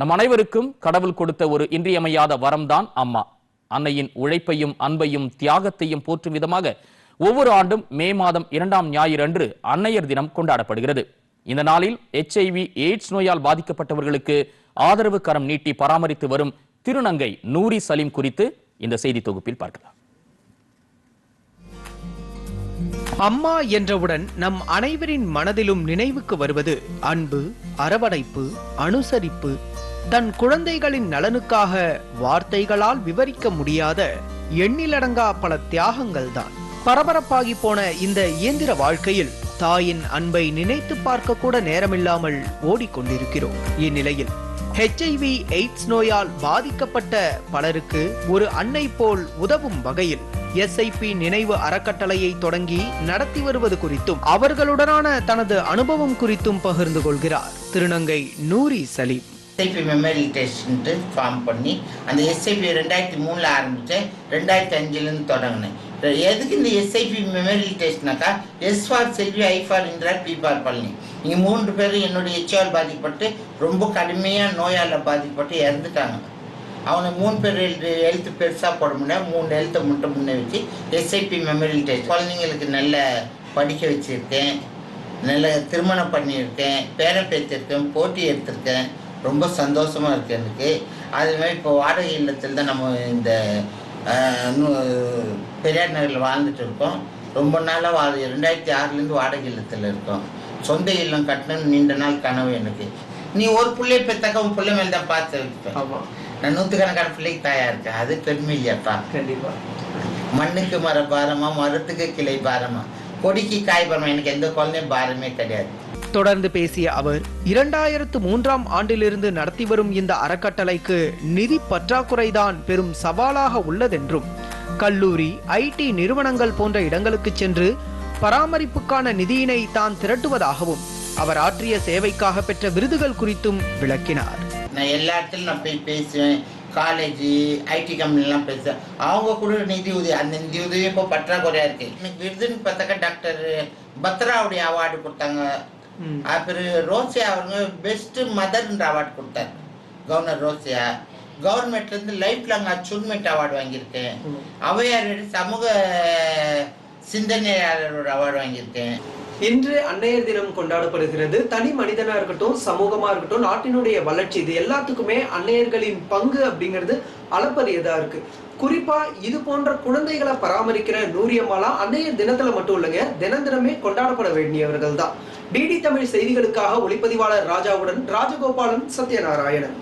நம் அனைவருக்கும் கடவுள் கொடுத்த ஒரு இன்றியமையாத வரம்தான் அம்மா. அன்னையின் உழைப்பையும் அன்பையும் தியாகத்தையும் போற்றும் விதமாக ஒவ்வொரு ஆண்டும் மே மாதம் இரண்டாம் ஞாயிறு அன்று அன்னையர் தினம் கொண்டாடப்படுகிறது. இந்த நாளில் எச்ஐவி எய்ட்ஸ் நோயால் பாதிக்கப்பட்டவர்களுக்கு ஆதரவு கரம் நீட்டி பராமரித்து வரும் திருநங்கை நூரி சலீம் குறித்து இந்த செய்தி தொகுப்பில் பார்க்கலாம். அம்மா என்றவுடன் நம் அனைவரின் மனதிலும் நினைவுக்கு வருவது அன்பு அரவணைப்பு அனுசரிப்பு தன் குழந்தைகளின் நலனுக்காக வார்த்தைகளால் விவரிக்க முடியாத எண்ணிலடங்கா பல தியாகங்கள் தான் பரபரப்பாகி போன இந்த இயந்திர வாழ்க்கையில் தாயின் அன்பை நினைத்து பார்க்க கூட நேரமில்லாமல் ஓடிக்கொண்டிருக்கிறோம். இந்நிலையில் ஹெச்ஐவி எய்ட்ஸ் நோயால் பாதிக்கப்பட்ட பலருக்கு ஒரு அன்னை போல் உதவும் வகையில் எஸ்ஐபி நினைவு அறக்கட்டளையை தொடங்கி நடத்தி வருவது குறித்தும் அவர்களுடனான தனது அனுபவம் குறித்தும் பகிர்ந்து கொள்கிறார். திருநங்கை நூரி சலீம். எஸ்ஐபி மெமரி டெஸ்ட்ன்ட்டு ஃபார்ம் பண்ணி அந்த எஸ்ஐபி ரெண்டாயிரத்தி மூணில் ஆரம்பித்தேன் ரெண்டாயிரத்தி அஞ்சுலேருந்து தொடங்கினேன். எதுக்கு இந்த SIP memory டெஸ்ட்னாக்கா S for Selvi I for Indira P for Palani. இங்கே மூன்று பேரும் என்னுடைய எச்ஆர் பாதிக்கப்பட்டு ரொம்ப கடுமையாக நோயால் பாதிக்கப்பட்டு இறந்துட்டாங்க. அவனை மூணு பேர் எழுத்து எழுத்து பெருசாக போட முடியாது மூணு எழுத்தை மட்டும் முன்னே வச்சு எஸ்ஐபி மெமரி டெஸ்ட் குழந்தைங்களுக்கு நல்ல படிக்க வச்சுருக்கேன். நல்ல திருமணம் பண்ணியிருக்கேன். பேரை பேத்திருக்கேன். போட்டி எடுத்திருக்கேன். ரொம்ப சந்தோஷமாக இருக்குது எனக்கு. அது மாதிரி இப்போ வாடகை இல்லத்தில் தான் நம்ம இந்த பெரியார் நகரில் வாழ்ந்துட்டு இருக்கோம். ரொம்ப நாளாக வா ரெண்டாயிரத்தி ஆறுலேருந்து வாடகை இல்லத்தில் இருக்கோம். சொந்த இல்லம் கட்டணும்னு நீண்ட நாள் கனவு எனக்கு. நீ ஒரு பிள்ளைய பெத்தாக்க உன் பிள்ளை மேலே தான் பார்த்து வைப்பேன். நான் நூற்றுக்கணக்கான பிள்ளைக்கு தாயா இருக்கேன் அது பெருமை இல்லையாப்பா. கண்டிப்பா. மண்ணுக்கு மர பாரமா மரத்துக்கு கிளை பாரமா. கொடிக்கு காய் பாரமா. எனக்கு எந்த குழந்தையும் பாரமே கிடையாது. தொடர்ந்து பேசிய அவர் இரண்டாயிரத்து மூன்றாம் ஆண்டிலிருந்து நடத்தி வரும் இந்த அறக்கட்டளைக்கு நிதி பற்றாக்குறைதான் பெரும் சவாலாக உள்ளதென்றும் கல்லூரி ஐடி நிறுவனங்கள் போன்ற இடங்களுக்கு சென்று பராமரிப்புக்கான நிதியினை தான் திரட்டுவதாகவும் அவர் ஆற்றிய சேவைக்காக பெற்ற விருதுகள் குறித்தும் விளக்கினார். நான் எல்லா இடத்துலையும் நான் போய் பேசுவேன். காலேஜ் ஐடி கம்பெனிலாம் பேசுவேன். அவங்க கூட நிதி உதவி அந்த நிதி உதவி இப்போ பற்றாக்குறையாக இருக்குது எனக்கு விருதுன்னு பார்த்தாக்கா டாக்டர் பத்ராவுடைய அவார்டு கொடுத்தாங்க. அப்புறம் ரோசியா அவங்க பெஸ்ட்டு மதர்ன்ற அவார்டு கொடுத்தாரு. கவர்னர் ரோசியா. கவர்மெண்ட்லேருந்து லைஃப் லாங் அச்சீவ்மெண்ட் அவார்டு வாங்கியிருக்கேன். அவையார் சமூக சிந்தனையாளரோட அவார்டு வாங்கியிருக்கேன். இன்று அன்னையர் தினம் கொண்டாடப்படுகிறது. தனி மனிதனா இருக்கட்டும் சமூகமா இருக்கட்டும் நாட்டினுடைய வளர்ச்சி இது எல்லாத்துக்குமே அன்னையர்களின் பங்கு அப்படிங்கிறது அளப்பரியதா இருக்கு. குறிப்பா இது போன்ற குழந்தைகளை பராமரிக்கிற நூரியம்மாலாம் அன்னையர் தினத்துல மட்டும் இல்லைங்க தினம் தினமே கொண்டாடப்பட வேண்டியவர்கள் தான் டிடி தமிழ் செய்திகளுக்காக ஒளிப்பதிவாளர் ராஜாவுடன் ராஜகோபாலன் சத்யநாராயணன்.